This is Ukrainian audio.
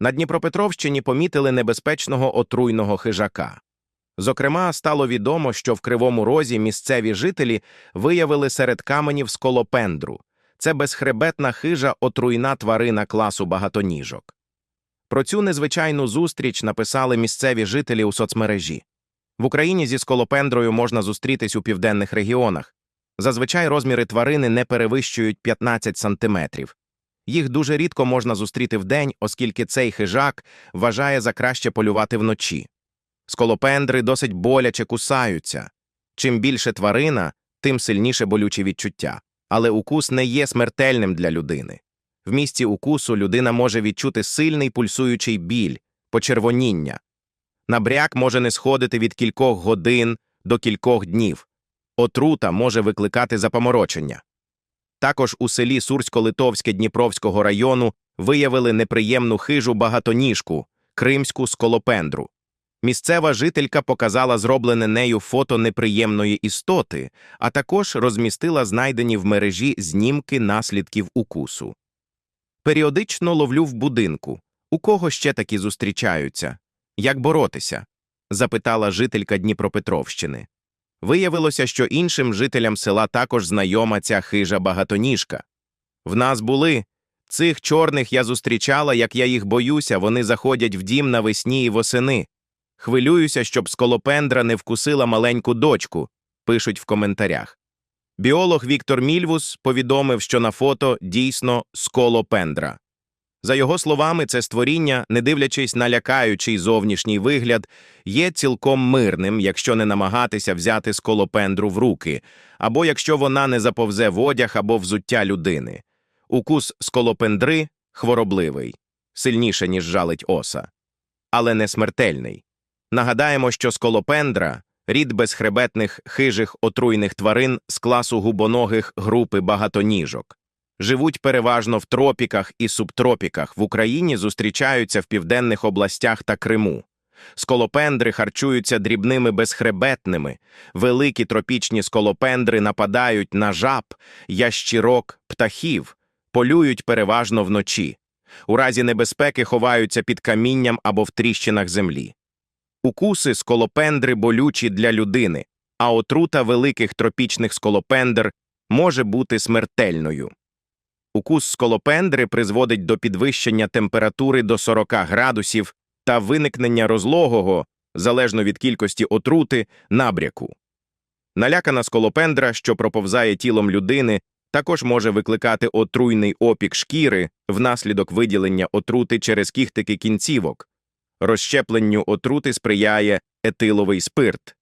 на Дніпропетровщині помітили небезпечного отруйного хижака. Зокрема, стало відомо, що в Кривому Розі місцеві жителі виявили серед каменів сколопендру. Це безхребетна хижа отруйна тварина класу багатоніжок. Про цю незвичайну зустріч написали місцеві жителі у соцмережі. В Україні зі сколопендрою можна зустрітись у південних регіонах. Зазвичай розміри тварини не перевищують 15 сантиметрів. Їх дуже рідко можна зустріти вдень, оскільки цей хижак вважає за краще полювати вночі. Сколопендри досить боляче кусаються. Чим більше тварина, тим сильніше болючі відчуття. Але укус не є смертельним для людини. В місці укусу людина може відчути сильний пульсуючий біль, почервоніння. Набряк може не сходити від кількох годин до кількох днів. Отрута може викликати запоморочення. Також у селі Сурсько-Литовське Дніпровського району виявили неприємну хижу багатоніжку кримську сколопендру. Місцева жителька показала зроблене нею фото неприємної істоти, а також розмістила знайдені в мережі знімки наслідків укусу. Періодично ловлю в будинку. У кого ще такі зустрічаються? Як боротися? запитала жителька Дніпропетровщини. Виявилося, що іншим жителям села також знайома ця хижа багатоніжка. В нас були. Цих чорних я зустрічала, як я їх боюся, вони заходять в дім навесні і восени. Хвилююся, щоб сколопендра не вкусила маленьку дочку, пишуть в коментарях. Біолог Віктор Мільвус повідомив, що на фото дійсно сколопендра. За його словами, це створіння, не дивлячись на лякаючий зовнішній вигляд, є цілком мирним, якщо не намагатися взяти сколопендру в руки, або якщо вона не заповзе в одяг або взуття людини. Укус сколопендри хворобливий, сильніше, ніж жалить оса, але не смертельний. Нагадаємо, що сколопендра рід безхребетних хижих отруйних тварин з класу губоногих групи багатоніжок. Живуть переважно в тропіках і субтропіках, в Україні зустрічаються в південних областях та Криму. Сколопендри харчуються дрібними безхребетними, великі тропічні сколопендри нападають на жаб, ящірок, птахів, полюють переважно вночі. У разі небезпеки ховаються під камінням або в тріщинах землі. Укуси сколопендри болючі для людини, а отрута великих тропічних сколопендр може бути смертельною. Укус сколопендри призводить до підвищення температури до 40 градусів та виникнення розлогого, залежно від кількості отрути, набряку. Налякана сколопендра, що проповзає тілом людини, також може викликати отруйний опік шкіри внаслідок виділення отрути через кіхтики кінцівок. Розщепленню отрути сприяє етиловий спирт,